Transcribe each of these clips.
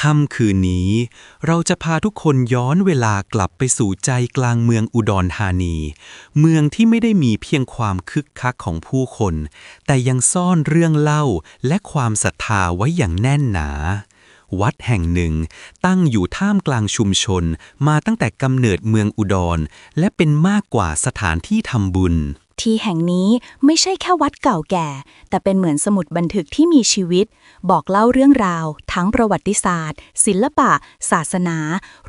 ค่ำคืนนี้ เราจะพาทุกคนย้อนเวลากลับไปสู่ใจกลางเมืองอุดรธานี เมืองที่ไม่ได้มีเพียงความคึกคักของผู้คน แต่ยังซ่อนเรื่องเล่าและความศรัทธาไว้อย่างแน่นหนา วัดแห่งหนึ่ง ตั้งอยู่ท่ามกลางชุมชน มาตั้งแต่กำเนิดเมืองอุดร และเป็นมากกว่าสถานที่ทำบุญ ที่แห่งนี้ไม่ใช่แค่วัดเก่าแก่ แต่เป็นเหมือนสมุดบันทึกที่มีชีวิต บอกเล่าเรื่องราว ทั้งประวัติศาสตร์ ศิลปะ ศาสนา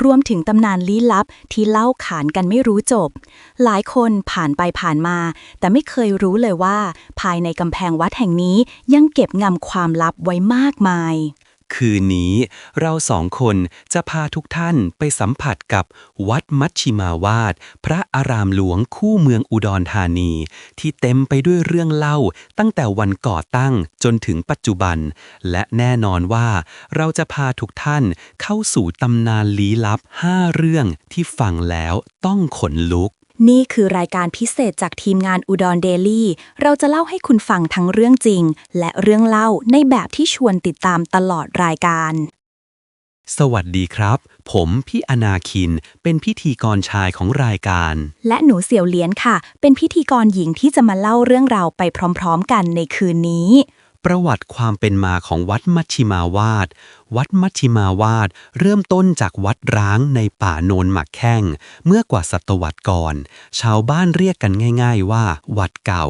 รวมถึงตำนานลี้ลับที่เล่าขานกันไม่รู้จบ หลายคนผ่านไปผ่านมา แต่ไม่เคยรู้เลยว่า ภายในกำแพงวัดแห่งนี้ยังเก็บงำความลับไว้มากมาย คืนนี้เราสองคนจะพาทุกท่านไปสัมผัสกับวัดมัชชิมาวาด พระอารามหลวงคู่เมืองอุดรธานี ที่เต็มไปด้วยเรื่องเล่าตั้งแต่วันก่อตั้งจนถึงปัจจุบัน และแน่นอนว่าเราจะพาทุกท่านเข้าสู่ตำนานลี้ลับ 5 เรื่องที่ฟังแล้วต้องขนลุก นี่คือรายการพิเศษจากทีมงานอุดรเดลี่ เราจะเล่าให้คุณฟังทั้งเรื่องจริง และเรื่องเล่าในแบบที่ชวนติดตามตลอดรายการ สวัสดีครับ ผมพี่อนาคิน เป็นพิธีกรชายของรายการ และหนูเสี่ยวเลียนค่ะ เป็นพิธีกรหญิงที่จะมาเล่าเรื่องราวไปพร้อม ๆ กันในคืนนี้ ประวัติความเป็นมาของวัดมัชชิมาวาด วัดมัชชิมาวาดเริ่มต้นจากวัดร้างในป่าโนนหมักแข้ง เมื่อกว่าศตวรรษก่อน ชาวบ้านเรียกกันง่ายๆว่า วัดเก่า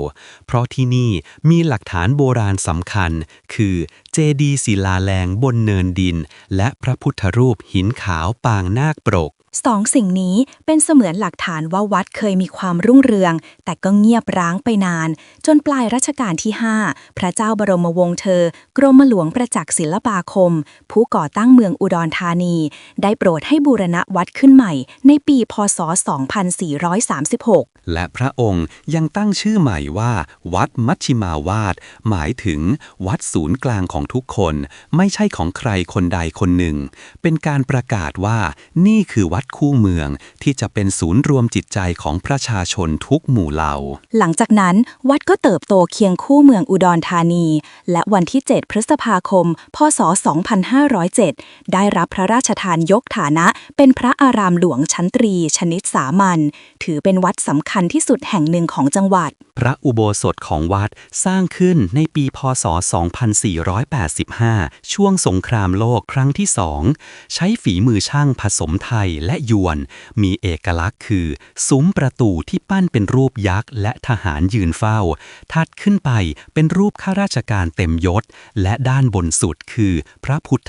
เพราะที่นี่มีหลักฐานโบราณสำคัญ คือเจดีย์ศิลาแรงบนเนินดิน และพระพุทธรูปหินขาวปางนาคปรก สองสิ่งนี้เป็นเสมือนหลักฐานว่าวัดเคยมีความรุ่งเรือง แต่ก็เงียบร้างไปนาน จนปลายรัชกาลที่ 5 พระเจ้าบรมวงศ์เธอ กรมหลวงประจักษ์ศิลปาคม ผู้ก่อตั้งเมืองอุดรธานี ได้โปรดให้บูรณะวัดขึ้นใหม่ ในปีพศ 2436 และพระองค์ยังตั้งชื่อใหม่ว่า วัดมัชชิมาวาด หมายถึง วัดศูนย์กลางของทุกคน ไม่ใช่ของใครคนใดคนหนึ่ง เป็นการประกาศว่านี่คือวัดคู่เมือง ที่จะเป็นศูนย์รวมจิตใจของประชาชนทุกหมู่เหล่า หลังจากนั้นวัดก็เติบโตเคียงคู่เมืองอุดรธานี และวันที่ 7 พฤษภาคม พศ 2507 ได้รับพระราชทานยกฐานะ เป็นพระอารามหลวงชั้นตรี ชนิดสามัญถือเป็นวัดสำคัญที่สุดแห่งหนึ่งของจังหวัด พระอุโบสถของวัดสร้างขึ้นในปีพศ 2485 ช่วงสงครามโลกครั้งที่สองใช้ฝีมือช่างผสมไทยและยวน มีเอกลักษณ์คือ ซุ้มประตูที่ปั้นเป็นรูปยักษ์และทหารยืนเฝ้า ถัดขึ้นไปเป็นรูปข้าราชการเต็มยศ และด้านบนสุดคือ พระพุทธ